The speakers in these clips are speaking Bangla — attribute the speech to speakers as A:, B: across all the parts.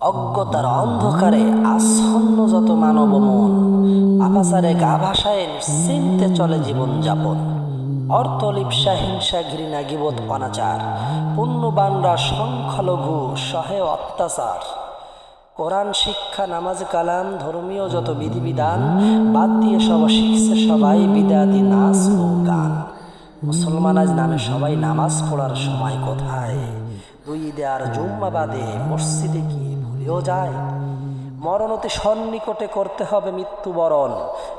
A: অজ্ঞতার অন্ধকারে আচ্ছন্ন যত মানব মন আপাচারে গা ভাসায় নিশ্চিন্তে চলে জীবন যাপন। অর্থলিপসা হিংসা, ঘৃণা গিবোধ অনাচার, পুণ্যবানরা সংখ্যালঘু সহে অত্যাচার। কোরআন, শিক্ষা, নামাজ, কালাম, ধর্মীয় যত বিধিবিধান, বাদ দিয়ে সব শিখছে সবাই বিদাতি নাচ ও গান। মুসলমান আজ নামে সবাই নামাজ পড়ার সময় কোথায়? দুই ঈদে আর জুম্মা মসজিদে কি ভুলেও যায়। মরণতে সন্নিকটে করতে হবে মৃত্যুবরণ।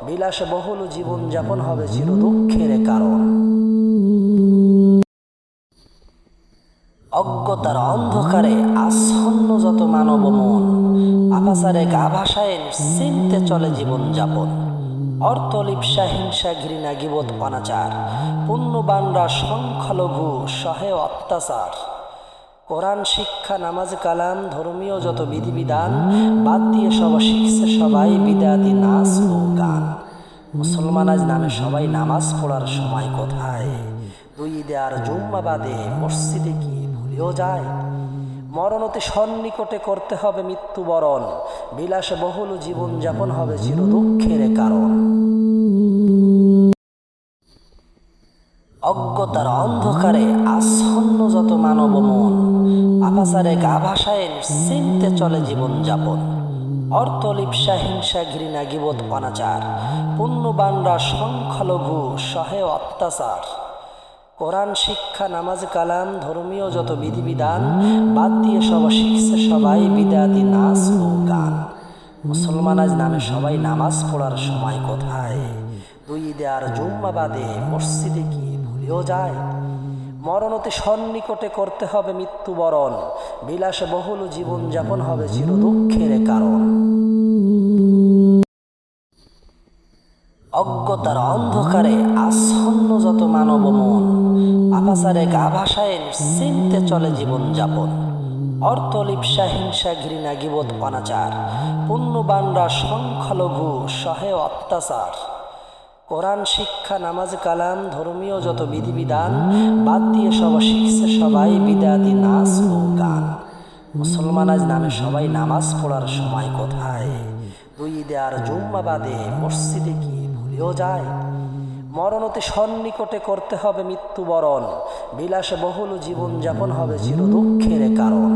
A: বিলাসে বহুল জীবন যাপন হবে চির দুঃখের কারণ। অজ্ঞতার অন্ধকারে আচ্ছন্ন যত মানব মন আপাচারে গা ভাসায় নিশ্চিন্তে চলে জীবন যাপন অর্থলিপসা, হিংসা, ঘৃণা গিবোধ অনাচার, পুণ্যবানরা সংখ্যালঘু সহে অত্যাচার। কোরআন, শিক্ষা, নামাজ, কালাম, ধর্মীয় যত বিধিবিধান, বাদ দিয়ে সব শিখছে সবাই বিদাতি নাচ ও গান মুসলমান আজ নামে সবাই নামাজ পড়ার সময় কোথায়? দুই ঈদে আর জুম্মা বাদে মসজিদে কি ভুলেও যায়? মরণতে সন্নিকটে করতে হবে মৃত্যুবরণ। বিলাসে বহুল জীবন যাপন হবে চির দুঃখের কারণ। অজ্ঞতার অন্ধকারে আচ্ছন্ন যত মানব মন আপাচারে গা ভাসায় নিশ্চিন্তে চলে জীবন যাপন অর্থলিপসা, হিংসা, ঘৃণা গিবোধ অনাচার, পুণ্যবানরা সংখ্যালঘু সহে অত্যাচার। কোরআন, শিক্ষা, নামাজ, কালাম, ধর্মীয় যত বিধিবিধান, বাদ দিয়ে সব শিখছে সবাই বিদাতি নাচ ও গান। মুসলমান আজ নামে সবাই নামাজ পড়ার সময় কোথায়? দুই ঈদে আর জুম্মা মসজিদে কি ভুলেও যায়। মরণতে সন্নিকটে করতে হবে মৃত্যুবরণ। বিলাসে বহুল জীবন যাপন হবে চির দুঃখের কারণ। অজ্ঞতার অন্ধকারে আচ্ছন্ন যত মানব মন, আপাচারে গা ভাষায় নিশ্চিন্তে চলে জীবন যাপন অর্থলিপসা হিংসা, ঘৃণা গিবোধ অনাচার, পুণ্যবানরা সংখ্যালঘু সহে অত্যাচার। কোরআন, শিক্ষা, নামাজ, কালাম, ধর্মীয় যত বিধিবিধান, বাদ দিয়ে সব শিখছে সবাই বিদাতি নাচ ও গান। মুসলমান আজ নামে সবাই নামাজ পড়ার সময় কোথায়? দুই ঈদে আর জুম্মা বাদে মসজিদে কি ভুলেও যায়? মরণতে সন্নিকটে করতে হবে মৃত্যুবরণ বিলাসে বহুল জীবন যাপন হবে চির দুঃখের কারণ।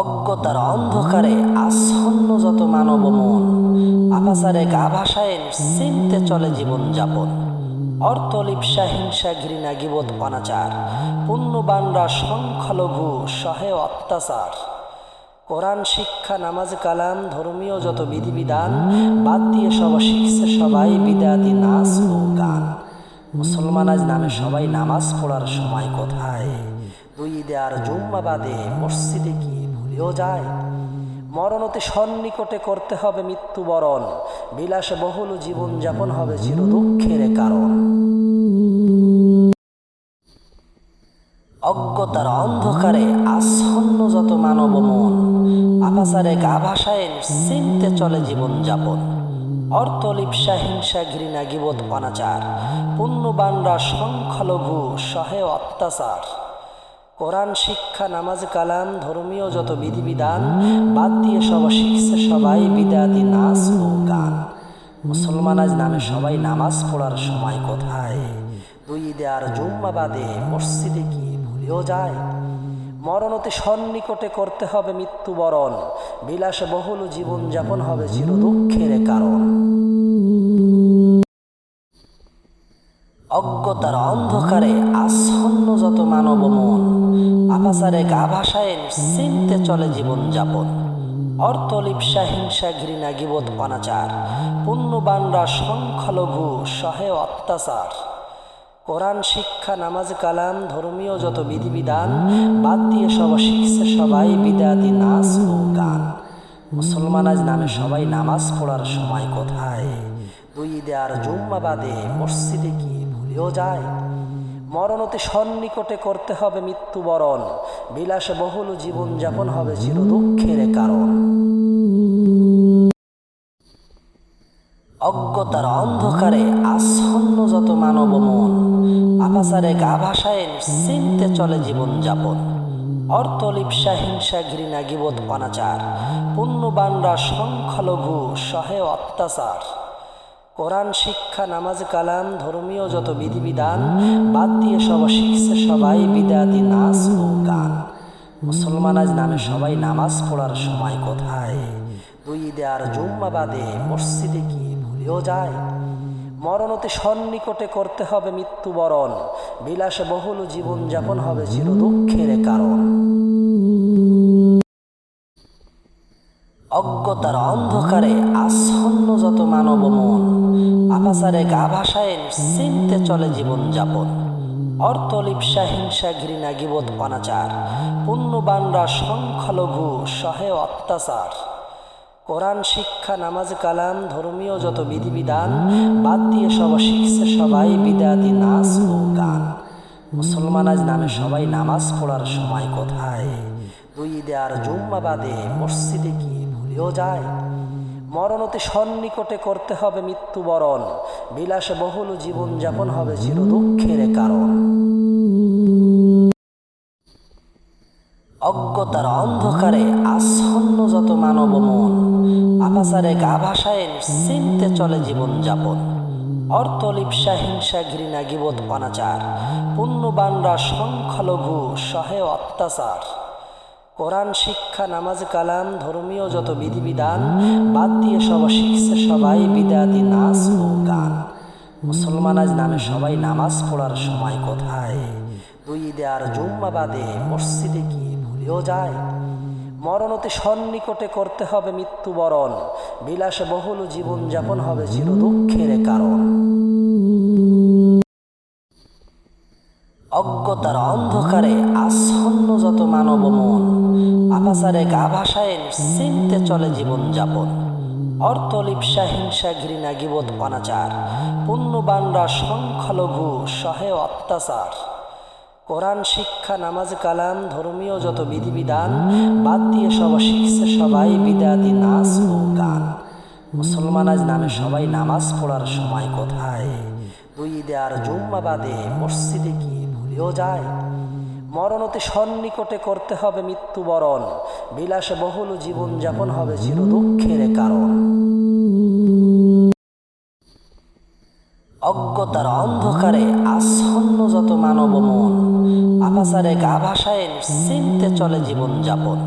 A: অজ্ঞতার অন্ধকারে আচ্ছন্ন যত মানব মন আপাচারে গা ভাসায় নিশ্চিন্তে চলে জীবন যাপন। অর্থলিপসা, হিংসা, ঘৃণা গিবোধ অনাচার, পুণ্যবানরা সংখ্যালঘু সহে অত্যাচার। কোরআন, শিক্ষা, নামাজ, কালাম, ধর্মীয় যত বিধিবিধান, বাদ দিয়ে সব শিখছে সবাই বিদাতি নাচ ও গান। মুসলমান আজ নামে সবাই নামাজ পড়ার সময় কোথায়? দুই ঈদে আর জুম্মা বাদে মসজিদে কি ভুলেও যায়। মরণতে সন্নিকটে করতে হবে মৃত্যুবরণ। বিলাসে বহুল জীবন যাপন হবে চির দুঃখের কারণ। অজ্ঞতার অন্ধকারে আচ্ছন্ন যত মানব মন আপাচারে গা ভাষায় নিশ্চিন্তে চলে জীবন যাপন। অর্থলিপসা হিংসা, ঘৃণা গিবোধ অনাচার, পুণ্যবানরা সংখ্যালঘু সহে অত্যাচার। কোরআন, শিক্ষা, নামাজ, কালাম, ধর্মীয় যত বিধিবিধান, বাদ দিয়ে সব শিখছে সবাই বিদাতি নাচ ও গান। মুসলমান আজ নামে সবাই নামাজ পড়ার সময় কোথায়? দুই ঈদে আর জুম্মা বাদে মসজিদে কি ভুলেও যায়? মরণতে সন্নিকটে করতে হবে মৃত্যুবরণ। বিলাসে বহুল জীবন যাপন হবে চির দুঃখের কারণ। অজ্ঞতার অন্ধকারে আচ্ছন্ন যত মানব মন আপাচারে গা ভাসায় নিশ্চিন্তে চলে জীবন যাপন অর্থলিপসা হিংসা, ঘৃণা গিবোধ অনাচার। পুণ্যবানরা সংখ্যালঘু সহে অত্যাচার। কোরআন, শিক্ষা, নামাজ, কালাম, ধর্মীয় যত বিধিবিধান, বাদ দিয়ে সব শিখছে সবাই বিদাতি নাচ ও গান। মুসলমান আজ নামে সবাই নামাজ পড়ার সময় কোথায়? দুই ঈদে আর জুম্মা বাদে মসজিদে কি ভুলেও যায়? মরণতে সন্নিকটে করতে হবে মৃত্যুবরণ। বিলাসে বহুল জীবন যাপন হবে চির দুঃখের কারণ। অজ্ঞতার অন্ধকারে আচ্ছন্ন যত মানব মন আপাচারে গা ভাসায় নিশ্চিন্তে চলে জীবন যাপন অর্থলিপসা হিংসা, ঘৃণা, গিবত, অনাচার, পুণ্যবানরা সংখ্যালঘু সহে অত্যাচার। কোরআন, শিক্ষা, নামাজ, কালাম, ধর্মীয় যত বিধিবিধান, বাদ দিয়ে সব শিখছে সবাই বিদাতি নাচ ও গান মুসলমান আজ নামে সবাই নামাজ পড়ার সময় কোথায়? দুই ঈদে আর জুম্মা বাদে মসজিদে কি ভুলেও যায়? মরণতে সন্নিকটে করতে হবে মৃত্যুবরণ বিলাসে বহুল জীবন যাপন হবে চির দুঃখের কারণ। অজ্ঞতার অন্ধকারে আসন্ন যত মানব মন আপাচারে গা ভাসায় নিশ্চিন্তে চলে জীবন যাপন। অর্থলিপসা, হিংসা, ঘৃণা, গিবত, অনাচার, পুণ্যবানরা সংখ্যালঘু সহে অত্যাচার। কোরআন, শিক্ষা, নামাজ, কালাম, ধর্মীয় যত বিধিবিধান, বাদ দিয়ে সব শিখছে সবাই বিদাতি নাচ ও গান। মুসলমান আজ নামে সবাই নামাজ পড়ার সময় কোথায়? দুই ঈদে আর জুম্মা মসজিদে কি ভুলেও যায়। মরণতে সন্নিকটে করতে হবে মৃত্যুবরণ। বিলাসে বহুল জীবন যাপন হবে চির দুঃখের কারণ। অজ্ঞতার অন্ধকারে আসন্ন যত মানব মন আপাচারে গা ভাসায় নিশ্চিন্তে চলে জীবন যাপন অর্থলিপসা হিংসা, ঘৃণা গিবত অনাচার, পুণ্যবানরা সংখ্যালঘু সহে অত্যাচার। কোরআন, শিক্ষা, নামাজ, কালাম, ধর্মীয় যত বিধিবিধান, বাদ দিয়ে সব শিখছে সবাই বিদাতি নাচ ও গান। মুসলমান আজ নামে সবাই নামাজ পড়ার সময় কোথায়? দুই ঈদে আর জুম্মা বাদে মসজিদে কি ভুলেও যায়? মরণতে সন্নিকটে করতে হবে মৃত্যুবরণ। বিলাসে বহুল জীবন যাপন হবে চির দুঃখের কারণ। অজ্ঞতার অন্ধকারে আসন্ন যত মানব মন আপাচারে গা ভাসায় নিশ্চিন্তে চলে জীবন যাপন অর্থলিপসা হিংসা ঘৃণা গিবত অনাচার। পুণ্যবানরা সংখ্যালঘু সহে অত্যাচার। কোরআন, শিক্ষা, নামাজ, কালাম, ধর্মীয় যত বিধিবিধান, বাদ দিয়ে সব শিখছে সবাই বিদাতি নাচ ও গান। মুসলমান আজ নামে সবাই নামাজ পড়ার সময় কোথায়? দুই ঈদে আর জুম্মা বাদে মসজিদে কি ভুলেও যায়? মরণতে সন্নিকটে করতে হবে মৃত্যুবরণ। বিলাসে বহুল জীবন যাপন হবে চির দুঃখের কারণ। অজ্ঞতার অন্ধকারে আসন্ন যত মানব মন আপাচারে গা ভাসায় নিশ্চিন্তে চলে জীবন যাপন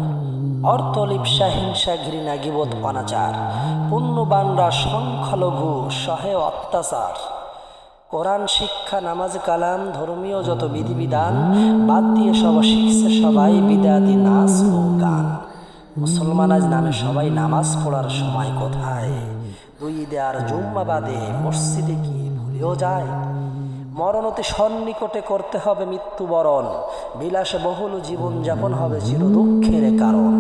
A: অর্থলিপসা হিংসা, ঘৃণা, গিবত, অনাচার, পুণ্যবানরা সংখ্যালঘু সহে অত্যাচার। কোরআন, শিক্ষা, নামাজ, কালাম, ধর্মীয় যত বিধিবিধান, বাদ দিয়ে সব শিখছে সবাই বিদাতি নাচ ও গান। মুসলমান আজ নামে সবাই নামাজ পড়ার সময় কোথায়? দুই ঈদে আর জুম্মা বাদে মসজিদে কি ভুলেও যায়? মরণতে সন্নিকটে করতে হবে মৃত্যুবরণ বিলাসে বহুল জীবন যাপন হবে চির দুঃখের কারণ।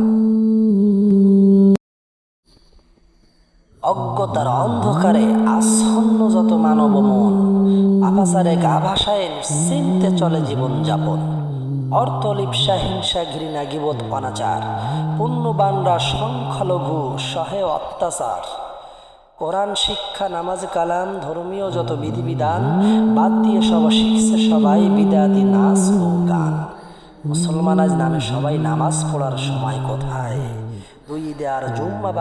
A: অজ্ঞতার অন্ধকারে আসন্ন যত মানব মন আপাচারে গা ভাসায় নিশ্চিন্তে চলে জীবন যাপন। অর্থলিপসা হিংসা, ঘৃণা, গিবত, অনাচার, পুণ্যবানরা সংখ্যালঘু সহে অত্যাচার। কোরআন, শিক্ষা, নামাজ, কালাম, ধর্মীয় যত বিধিবিধান, বাদ দিয়ে সব শিখছে সবাই বিদাতি নাচ ও গান। মুসলমান আজ নামে সবাই নামাজ পড়ার সময় কোথায়? দুই ঈদে আর জুম্মা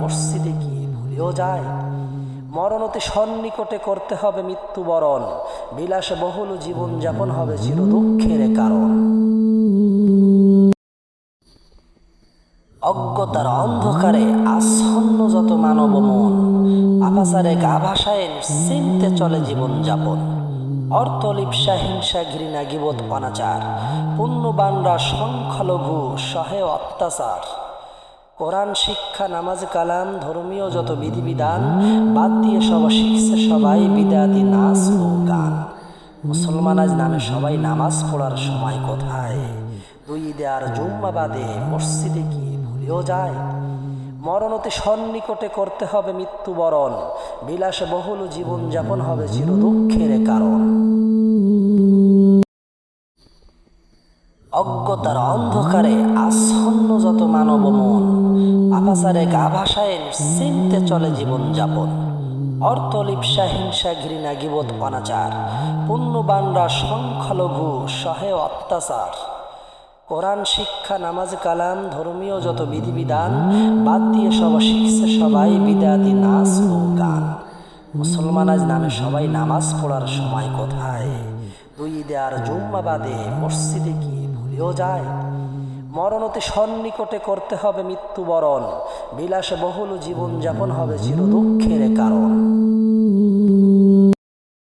A: মসজিদে কি ভুলেও যায়। মরণতে সন্নিকটে করতে হবে মৃত্যুবরণ। বিলাসে বহুল জীবন যাপন হবে চির দুঃখের কারণ। অজ্ঞতার অন্ধকারে আসন্ন যত মানব মন, আপাচারে গা ভাসায় নিশ্চিন্তে চলে জীবন যাপন অর্থলিপসা হিংসা, ঘৃণা, গিবত, অনাচার, পুণ্যবানরা সংখ্যালঘু সহে অত্যাচার। কোরআন, শিক্ষা, নামাজ, কালাম, ধর্মীয় যত বিধিবিধান, বাদ দিয়ে সব শিখছে সবাই বিদাতি নাচ ও গান মুসলমান আজ নামে সবাই নামাজ পড়ার সময় কোথায়? দুই ঈদে আর জুম্মা বাদে মসজিদে কি ভুলেও যায়? মরণতে সন্নিকটে করতে হবে মৃত্যুবরণ বিলাসে বহুল জীবন যাপন হবে চির দুঃখের কারণ। অজ্ঞতার অন্ধকারে আসন্ন যত মানব মন আপাচারে গা ভাসায় নিশ্চিন্তে চলে জীবন যাপন। অর্থলিপসা হিংসা, ঘৃণা, গিবত, অনাচার, পুণ্যবানরা সংখ্যালঘু সহে অত্যাচার। কোরআন, শিক্ষা, নামাজ, কালাম, ধর্মীয় যত বিধিবিধান, বাদ দিয়ে সব শিখছে সবাই বিদাতি নাচ ও গান। মুসলমান আজ নামে সবাই নামাজ পড়ার সময় কোথায়? দুই ঈদে আর জুম্মা মসজিদে কি ভুলেও যায়। মরণ অতি সন্নিকটে করতে হবে মৃত্যুবরণ। বিলাসে বহুল জীবনযাপন হবে চির দুঃখের কারণ।